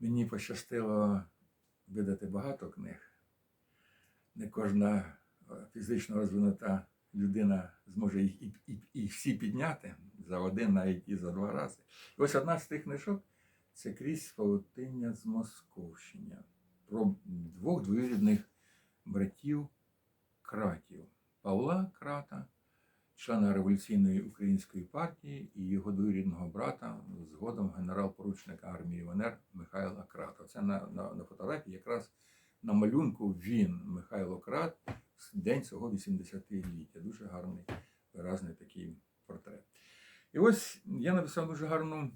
Мені пощастило видати багато книг. Не кожна е, фізично розвинута людина зможе їх і, і, і всі підняти за один, навіть і за два рази. І ось одна з тих книжок це крізь павутиння з Московщини про двох двоюрідних братів кратів Павла Крата, члена революційної української партії, і його двоюрідного брата, згодом генерал-поручника армії ВНР Михайла Крата. Це на, на, на фотографії якраз на малюнку він, Михайло Крат, день свого 80-ліття. Дуже гарний, виразний такий портрет. І ось я написав дуже гарну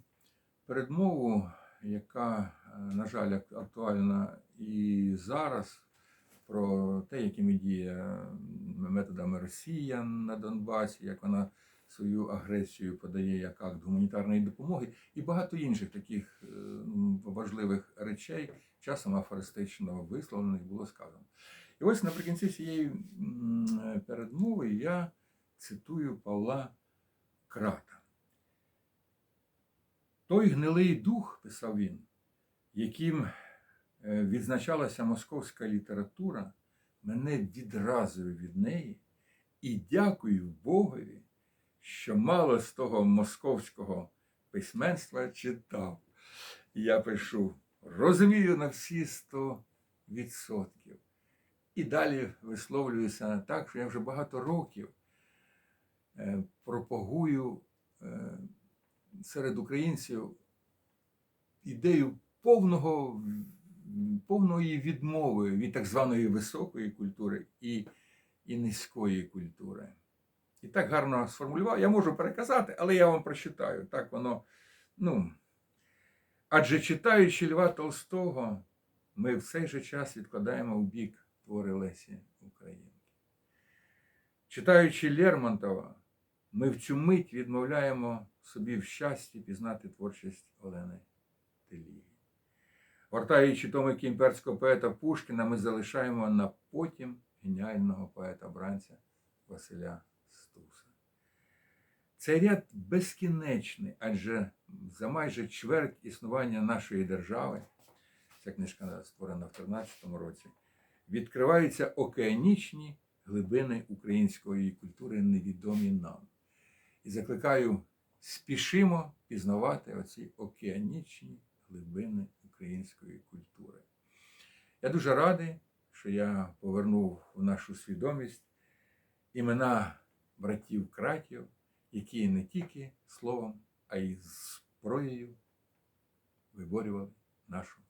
передмову, яка, е, на жаль, ак- актуальна і зараз, про те, якими діє методами Росія на Донбасі, як вона свою агресію подає як акт гуманітарної допомоги, і багато інших таких е, важливих речей, часом афористично висловлених було сказано. І ось наприкінці цієї передмови я цитую Павла Крата. Той гнилий дух, писав він, яким е, відзначалася московська література, мене відразив від неї і дякую Богові, що мало з того московського письменства читав. Я пишу, розумію на всі сто відсотків. І далі висловлююся так, що я вже багато років е, пропагую е, серед українців ідею повного, повної відмови від так званої високої культури і, і низької культури. І так гарно сформулював. Я можу переказати, але я вам прочитаю. Так воно, ну. Адже читаючи Льва Толстого, ми в цей же час відкладаємо в бік твори Лесі Українки. Читаючи Лермонтова, ми в цю мить відмовляємо собі в щасті пізнати творчість Олени Теліги. Гортаючи томики імперського поета Пушкіна, ми залишаємо на потім геніального поета бранця Василя Стуса. Цей ряд безкінечний, адже за майже чверть існування нашої держави, ця книжка створена в 2013 році, відкриваються океанічні глибини української культури, невідомі нам. І закликаю, спішимо пізнавати оці океанічні глибини української культури. Я дуже радий, що я повернув в нашу свідомість імена братів кратів, які не тільки словом, а й зброєю виборювали нашу